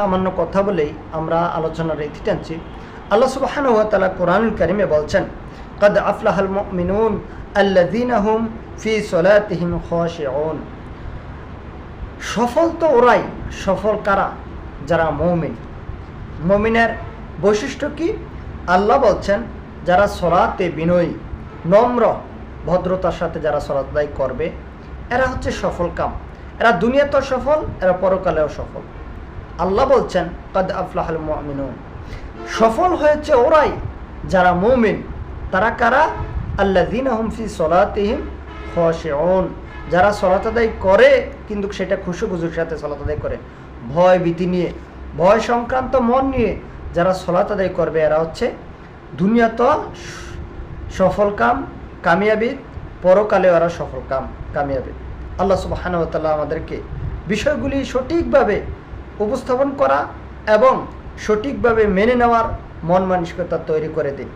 সামান্য কথা বলেই আমরা আলোচনার রীতি টানছি। আল্লাহ সুবাহান ওয়া তালা কোরআনুল বলছেন, কদ আফলাহাল মিনুন আল্লাদিন ফি সলাতহিম খোয়াশন সফল তো ওরাই, সফল কারা? যারা মৌমিন। মমিনের বৈশিষ্ট্য কি? আল্লাহ বলছেন, যারা সলাতে বিনয়ী, নম্র, ভদ্রতার সাথে যারা সলাতদায় করবে, এরা হচ্ছে সফল কাম। এরা দুনিয়াতেও সফল, এরা পরকালেও সফল। আল্লাহ বলছেন, কদ আফলাহাল মুমিনুন। সফল হয়েছে ওরাই যারা মুমিন। তারা কারা? আল্লাযীনা হুম ফি সলাতিহিম খাশিউন। যারা সলাত আদায় করে, কিন্তু সেটা খুশু খুশুর সাথে সলাত আদায় করে। ভয় ভীতি নিয়ে, ভয় সংক্রান্ত মন নিয়ে যারা সলাত আদায় করবে, এরা হচ্ছে দুনিয়াতে সফল কাম, কামিয়াবি। পরকালে ওরা সফল কাম, কামিয়াবি। আল্লাহ তাআলা আমাদেরকে বিষয়গুলি সঠিকভাবে উপস্থাপন করা এবং সঠিকভাবে মেনে নেওয়ার মন মানসিকতা তৈরি করে দিন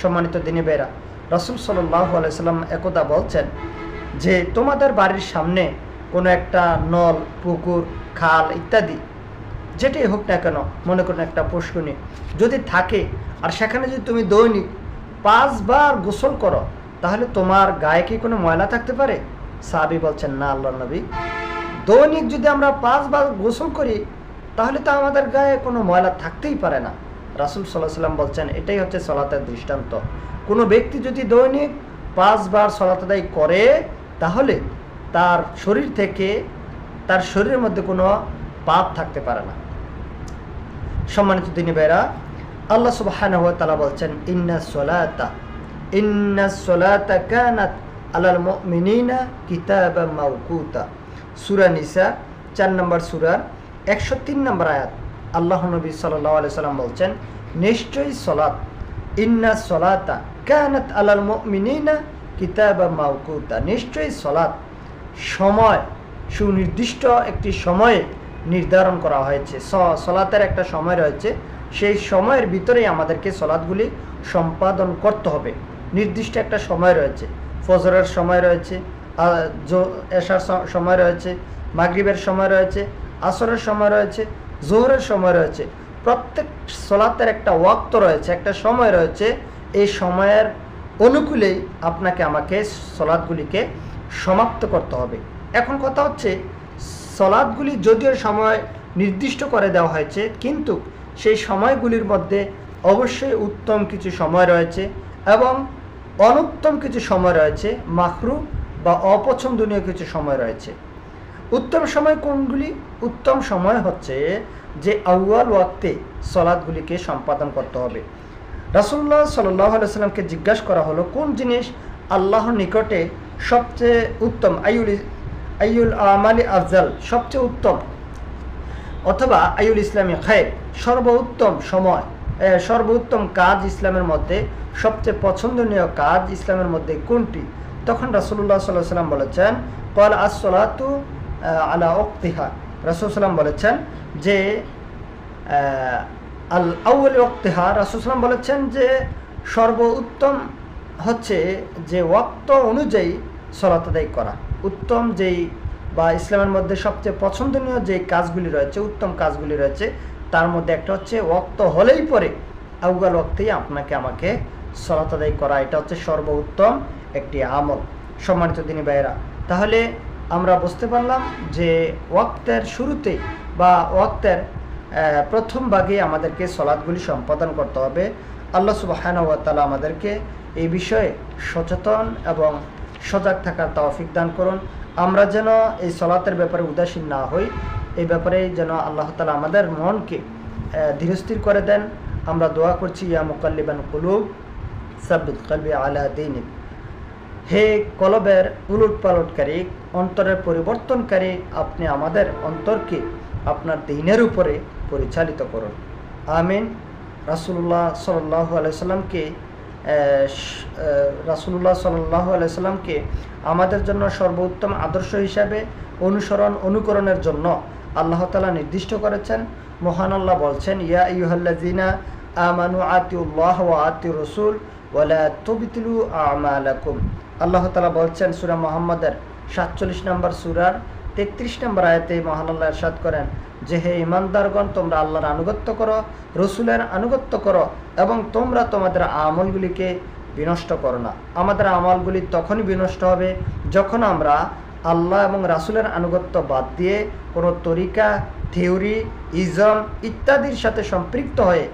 সম্মানিত দিনী বেরা রসুল সাল্লাহ আলাইসাল্লাম একদা বলছেন যে, তোমাদের বাড়ির সামনে কোনো একটা নল, পুকুর, খাল ইত্যাদি, যেটাই হোক না কেন, মনে করুন একটা পুষ্করণী যদি থাকে, আর সেখানে যদি তুমি দৈনিক পাঁচবার গোসল করো, তাহলে তোমার গায়ে কি কোনো ময়লা থাকতে পারে? সাবি বলছেন, না আল্লাহ নবী। দৈনিক যদি আমরা পাঁচবার গোসল করি তাহলে তো আমাদের গায়ে কোনো ময়লা থাকতেই পারে না। রাসুল সাল্লাহ সাল্লাম বলছেন, এটাই হচ্ছে সলাতের দৃষ্টান্ত। কোনো ব্যক্তি যদি দৈনিক পাঁচবার সলাত আদায় করে, তাহলে তার শরীর থেকে, তার শরীরের মধ্যে কোনো পাপ থাকতে পারে না। সম্মানিত দিনী বেরা আল্লাহ সুবহানাহু ওয়া তাআলা বলছেন, ইন্না সলাতা ইন্না সলাতা কানাত আলাল মুমিনিনা কিতাবাম মাওকুতা। সূরা নিসা, চার নম্বর সূরার একশো তিন নম্বর আয়াত। আল্লাহ নবী সাল্লাহ সাল্লাম বলছেন, নিশ্চয়ই সলাত ইন্না সলাতা কানাত আলাল মুমিনিনা কিতাবা মাওকুতা। নিশ্চয়ই সলাত সময়, সুনির্দিষ্ট একটি সময়ে নির্ধারণ করা হয়েছে। সলাতের একটা সময় রয়েছে। সেই সময়ের ভিতরেই আমাদেরকে সলাদগুলি সম্পাদন করতে হবে। নির্দিষ্ট একটা সময় রয়েছে। ফজরের সময় রয়েছে এশার সময় রয়েছে, মাগরিবের সময় রয়েছে আসরের সময় রয়েছে, জোহরের সময় রয়েছে। প্রত্যেক সলাতের একটা ওয়াক্ত রয়েছে, একটা সময় রয়েছে। এই সময়ের অনুকূলেই আপনাকে আমাকে সলাদগুলিকে সমাপ্ত করতে হবে। এখন কথা হচ্ছে সলাদগুলি যদিও সময় নির্দিষ্ট করে দেওয়া হয়েছে, কিন্তু সেই সময়গুলির মধ্যে অবশ্যই উত্তম কিছু সময় রয়েছে এবং অনুত্তম কিছু সময় রয়েছে মাখরু বা অপছন্দনীয় কিছু সময় রয়েছে। উত্তম সময় কোনগুলি? উত্তম সময় হচ্ছে যে আউয়াল ওয়াক্তে সলাদগুলিকে সম্পাদন করতে হবে। রাসুল্লাহ সাল্লাহ সাল্লামকে জিজ্ঞাসা করা হলো, কোন জিনিস আল্লাহর নিকটে সবচেয়ে উত্তম? আইউল আইউল আমালি আফজাল, সবচেয়ে উত্তম? অথবা আইউল ইসলামী খায় সর্বোত্তম সময় সর্বোত্তম কাজ ইসলামের মধ্যে, সবচেয়ে পছন্দনীয় কাজ ইসলামের মধ্যে কোনটি? তখন রাসুল্লাহ সাল্লাহ সাল্লাম বলেছেন, কল আসলাতু আলা অক্তিহা রাসুল সাল্লাম বলেছেন যে আল আউল অক্তিহা রাসুল সাল্লাম বলেছেন যে, সর্বোত্তম হচ্ছে যে ওয়াক্ত অনুযায়ী সলাত আদায় করা। উত্তম যেই বা ইসলামের মধ্যে সবচেয়ে পছন্দনীয় যে কাজগুলি রয়েছে, উত্তম কাজগুলি রয়েছে, তার মধ্যে একটা হচ্ছে ওক্ত হলেই পরে আউগাল ওক্তেই আপনাকে আমাকে সলাত আদায় করা। এটা হচ্ছে সর্বোত্তম একটি আমল। সম্মানিত দিনী ভাইয়েরা, তাহলে আমরা বুঝতে পারলাম যে ওয়াক্তের শুরুতে বা ওয়াক্তের প্রথম ভাগে আমাদেরকে সলাদগুলি সম্পাদন করতে হবে। আল্লাহ সুবাহানুয়াতালা আমাদেরকে এই বিষয়ে সচেতন এবং সজাগ থাকার তৌফিক দান করুন। আমরা যেন এই সলাতের ব্যাপারে উদাসীন না হই, এই ব্যাপারে যেন আল্লাহ তালা আমাদের মনকে ধীরস্থির করে দেন। আমরা দোয়া করছি, ইয়া মুকাল্লিবান কুলুব সাব্বিদ কলবি আলা দিনিক। হে কলবের উলট পালটকারী অন্তরের পরিবর্তনকারী, আপনি আমাদের অন্তরকে আপনার দিনের উপরে পরিচালিত করুন। আমিন। রাসুল্লাহ সাল্লাহ আলাইসাল্লামকে রাসুল্লাহ সাল্লাহ আলাইসাল্লামকে আমাদের জন্য সর্বোত্তম আদর্শ হিসাবে অনুসরণ, অনুকরণের জন্য আল্লাহ তালা নির্দিষ্ট করেছেন। মহান আল্লাহ বলছেন, ইয়া ইউহাল্লাজিনা আমানু আতিউল্লাহ ও আতি রসুল ওয়ালা তবিতলু আমালাকুম। আল্লাহ তালা বলছেন, সুরা মোহাম্মদের সাতচল্লিশ নম্বর সুরার তেত্রিশ নম্বর আয়াতে মহান আল্লাহ এরশাদ করেন, যে হে ইমানদারগণ তোমরা আল্লাহর আনুগত্য করো, রসুলের আনুগত্য করো এবং তোমরা তোমাদের আমলগুলিকে বিনষ্ট করো না। আমাদের আমলগুলি তখনই বিনষ্ট হবে যখন আমরা আল্লাহ এবং রাসুলের আনুগত্য বাদ দিয়ে কোনো তরিকা, থিওরি ইজম ইত্যাদির সাথে সম্পৃক্ত হয়ে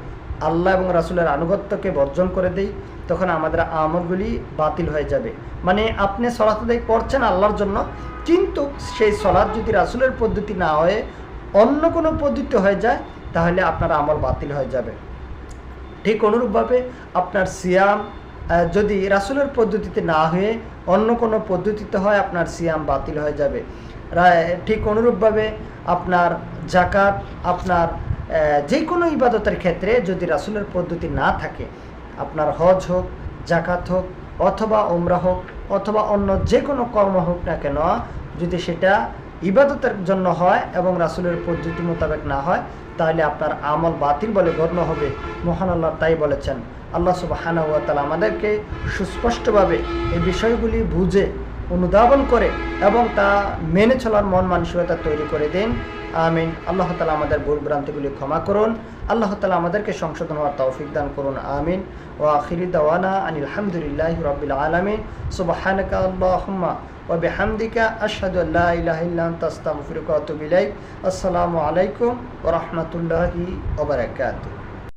আল্লাহ এবং রাসুলের আনুগত্যকে বর্জন করে দেই, তখন আমাদের আমলগুলি বাতিল হয়ে যাবে। মানে আপনি সলাত আদায় করছেন আল্লাহর জন্য, কিন্তু সেই সলাৎ যদি রাসুলের পদ্ধতি না হয়ে অন্য কোনো পদ্ধতি হয়ে যায়, তাহলে আপনার আমল বাতিল হয়ে যাবে। ঠিক অনুরূপভাবে আপনার সিয়াম যদি রাসুলের পদ্ধতিতে না হয়ে অন্য কোনো পদ্ধতিতে হয়, আপনার সিয়াম বাতিল হয়ে যাবে। ঠিক অনুরূপভাবে আপনার জাকাত আপনার যে কোনো ইবাদতের ক্ষেত্রে যদি রাসুলের পদ্ধতি না থাকে, আপনার হজ হোক জাকাত হোক, অথবা ওমরা হোক, অথবা অন্য যে কোনো কর্ম হোক না কেন, যদি সেটা ইবাদতের জন্য হয় এবং রাসুলের পদ্ধতি মোতাবেক না হয়, তাহলে আপনার আমল বাতিল বলে গণ্য হবে। মহান আল্লাহ তাই বলেছেন। আল্লাহ সুবাহানা তালা আমাদেরকে সুস্পষ্টভাবে এই বিষয়গুলি বুঝে, অনুধাবন করে এবং তা মেনে চলার মন মানসিকতা তৈরি করে দিন। আমিন। আল্লাহ তালা আমাদের ভুল ভ্রান্তিগুলি ক্ষমা করুন। আল্লাহ তালা আমাদেরকে সংশোধন হওয়ার তৌফিক দান করুন। আমিন। ও আখিরি দাওয়ানা আনিল হামদুলিল্লাহ রবিল আলমিন। সুবাহানকা আল্লাহুম্মা ইলাইক। আসসালামু আলাইকুম ওয়া বারাকাতুহু।